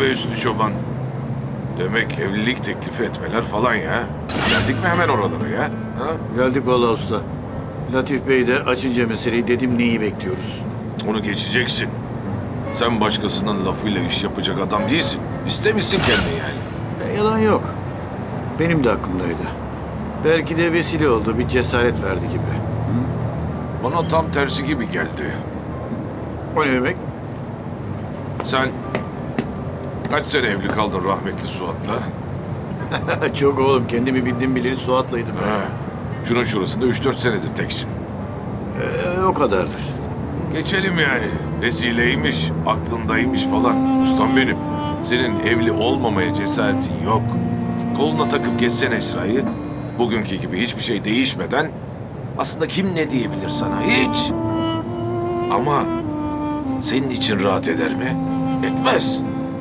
Be Üstü Çoban. Demek evlilik teklifi etmeler falan ya. Geldik mi hemen oralara ya? Ha? Geldik vallahi usta. Latif Bey de açınca meseleyi dedim neyi bekliyoruz. Onu geçeceksin. Sen başkasının lafıyla iş yapacak adam değilsin. İstemişsin kendini yani. E, yalan yok. Benim de aklımdaydı. Belki de vesile oldu, bir cesaret verdi gibi. Bana tam tersi gibi geldi. O ne demek? Sen kaç sene evli kaldın rahmetli Suat'la? Çok oğlum, kendimi bildim bileli Suat'laydım. Ha. Şunun şurasında 3-4 senedir teksin. E, o kadardır. Geçelim yani. Vesileymiş, aklındaymış falan. Ustam benim. Senin evli olmamaya cesaretin yok. Koluna takıp geçsen Esra'yı, bugünkü gibi hiçbir şey değişmeden aslında kim ne diyebilir sana? Hiç. Ama senin için rahat eder mi? Etmez.